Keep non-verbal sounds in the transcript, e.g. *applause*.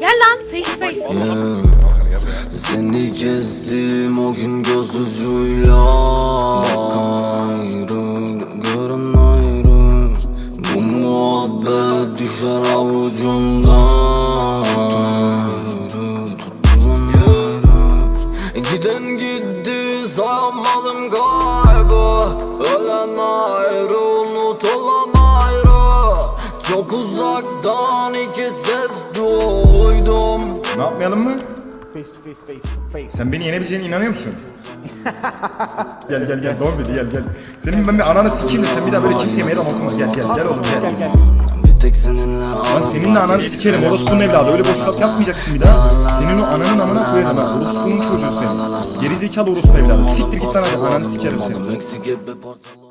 Gel lan face face. Seni gezdim o gün göz ucuyla. Ayrı görün ayrı Bu muhabbet düşer avucumdan. Ayrı tutulan yarı e, Giden gitti sayamadım uzaktan iki ses duydum Ne yapmayalım mı? Face to face, face to face. Sen beni yenebileceğine inanıyor musun? *laughs* gel gel gel doğru dedi gel gel. Senin ben bir ananı sikeyim de sen bir daha böyle kimseye meydan okuma. Gel gel gel oğlum gel. Seninle Lan senin de ananı sikerim orospunun evladı öyle boş laf yapmayacaksın bir daha. Senin o ananın amına koyarım ha orospunun çocuğu senin. Gerizekalı orospu evladı siktir git lan hadi ananı sikerim seni.